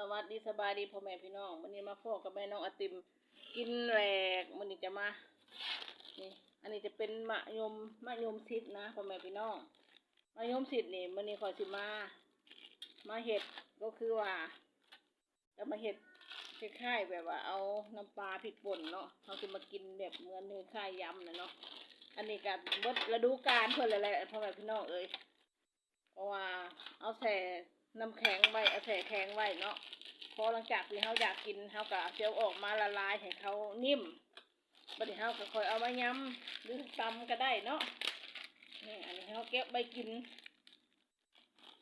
สวัสดีสบายดีพ่อแม่พี่น้องวันนี้มาพ่อกับแม่น้องอติมกินแหลกวันนี้จะมานี่อันนี้จะเป็นมะยมมะยมซิดนะพ่อแม่พี่น้องมะยมซิดนี่วันนี้ขอสิมา มาเห็ดก็คือว่าจะมาเห็ดคล้ายๆแบบว่าเอาน้ำปลาพริกป่นเนาะเขาจะมากินแบบเหมือนคล้ายยำนะเนาะอันนี้ก็เบิดฤดูกาลเพื่อนอะไรพ่อแม่พี่น้องเอ้ยเพราะว่าเอาแส่ น้ำแข็งไว้เอาแส่แข็งไว้เนาะพอหลังจากที่เขาอยากกินเขาก็เอาเจียวออกมาละลายให้เขานิ่มบัดนี้เขาก็คอยเอามาย้ำหรือตำก็ได้เนาะนี่อันนี้เขาเก็บไปกิน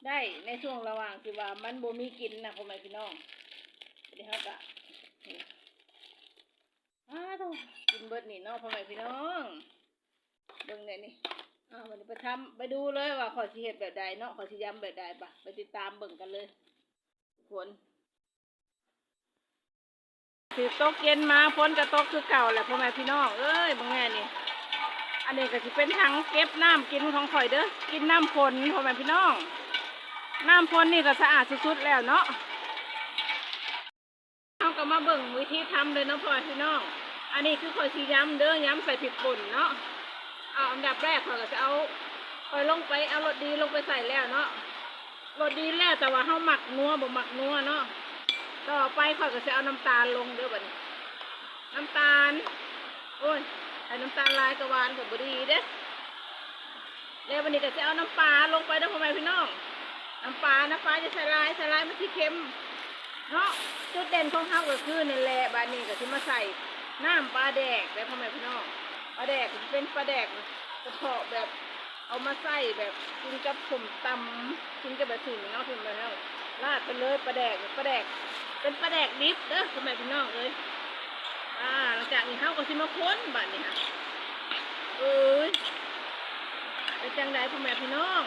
ได้ในช่วงระหว่างที่ว่ามันบ่มีกินนะพ่อแม่พี่น้องบัดนี้เขาก็นี่อ้าวต้กินเบิดนี่เนาะพ่อแม่พี่น้องเบิ่งเนี่ยนี่ อ่าวันนี้ไปทำไปดูเลยว่าขอสิเฮ็ดแบบใดเนาะขอสิยำแบบใดปะไปติดตามเบิ่งกันเลยทุกคนถือตกเย็นมาพ้นกระตกคือเก่าแหละพ่อแม่พี่น้องเอ้ยบางแง่นี่อันนี้ก็สิเป็นถังเก็บน้ำกินของข่อยเด้อกินน้ำพลพ่อแม่พี่น้อง น้ำพลนี่ก็สะอาดสุดๆแล้วเนาะเอาก็มาเบิ่งวิธีทำเลยเนาะพ่อแม่พี่น้อง อันนี้คือข่อยสิย้ำเด้อย้ำใส่ผิดป่นเนาะ เอาอันดับแรกเขาก็จะเอาคอยลงไปเอารสดีลงไปใส่แล้วเนาะรสดีแล้วแต่ว่าเขาหมักนัวบ่หมักนัวเนาะต่อไปเขาก็จะเอาน้ำตาลลงเด้อบัดนี้น้ำตาล โอ้ยไอ้น้ำตาลลายกระวานกับบดีเด้แล้ววันนี้ก็จะเอาน้ำปลาลงไปด้อพ่อแม่พี่น้องน้ำปลาน้ำปลาจะใส่ลายใส่ลายมันที่เค็มเนาะจุดเด่นของเขาก็คือนี่แหละบานนี้ก็จะมาใส่น้ำปลาแดกแล้วพ่อแม่พี่น้อง ปลาแดกเป็นปลาแดกกระเพาะแบบเอามาใส่แบบกินกับผมตำกินกับแบบสิ่งเนาะถึงไปแล้วราดไปเลยปลาแดกปลาแดก เป็นปลาแดกดิบเด้อทำไมพี่น้องเอ้ยอ่าหลังจากนี้เขาก็สิมาค้นบัดนี้ค่ะเอ้ยเป็นจังไดพ่อแม่พี่น้อง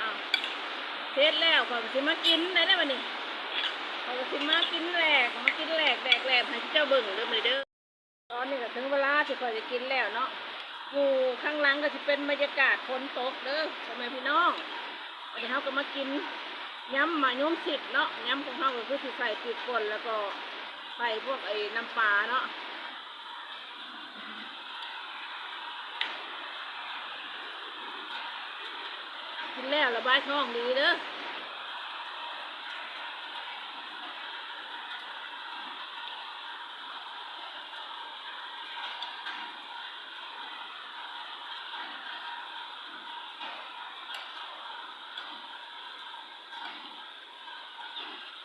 อ้าวเสร็จแล้วขาก็สิมากินได้ได้บัดนี้เขาก็สิมากินแหลกมากินแหลกแดกแหลกให้เจ้าเบิ่งเด้อมื้อนี้เด้อ ตอนนี้ก็ถึงเวลาที่ข่อยจะกินแล้วเนาะอยู่ข้างหลังก็จะเป็นบรรยากาศฝนตกเด้อพ่อแม่พี่น้องวันนี้เขาก็มากินย้ำมาย้มสิบเนาะย้ำของเขาก็คือใส่พริกป่นแล้วก็ใส่พวกไอ้น้ำปลาเนาะกินแล้วระบายท้องดีเด้อ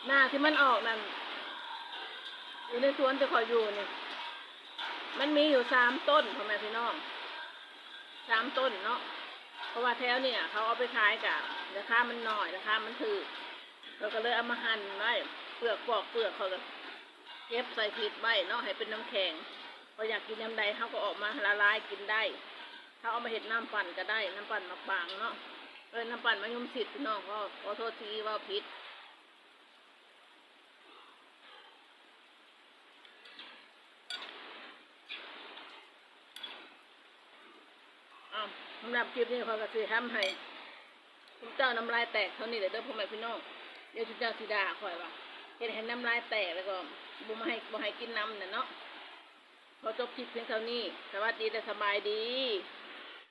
หน้าที่มันออกนั่นอยู่ในสวนจะขออยู่นี่มันมีอยู่สามต้นพ่อแม่พี่น้องสามต้นเนาะเพราะว่าแถวเนี่ยเขาเอาไปขายกับราคามันหน่อยราคามันถือเราก็เลยเอามาหั่นไว้เปลือกปอกเปลือกเขาก็เก็บใส่ผิดไว้เนาะให้เป็นน้ำแข็งพออยากกินน้ำใดเขาก็ออกมาละลายกินได้เขาเอามาเห็ดน้ำปั่นก็ได้น้ำปั่นมะปางเนาะเออน้ำปั่นมะยมสิทธิ์พี่น้องก็ขอโทษทีว่าผิด อ้าวสำหรับคลิปนี้ขอกระสิทำให้คุณเจ้าน้ำลายแตกเท่านี้เลยเด้อพ่อแม่พี่น้องเดี๋ยวคุณเจ้าสีดาคอยว่าเห็นเห็นน้ำลายแตกแล้วก็บ่มาให้บ่ให้กินน้ำน่ะเนาะพอจบคลิปเพียงเท่านี้ สวัสดีแต่สบายดี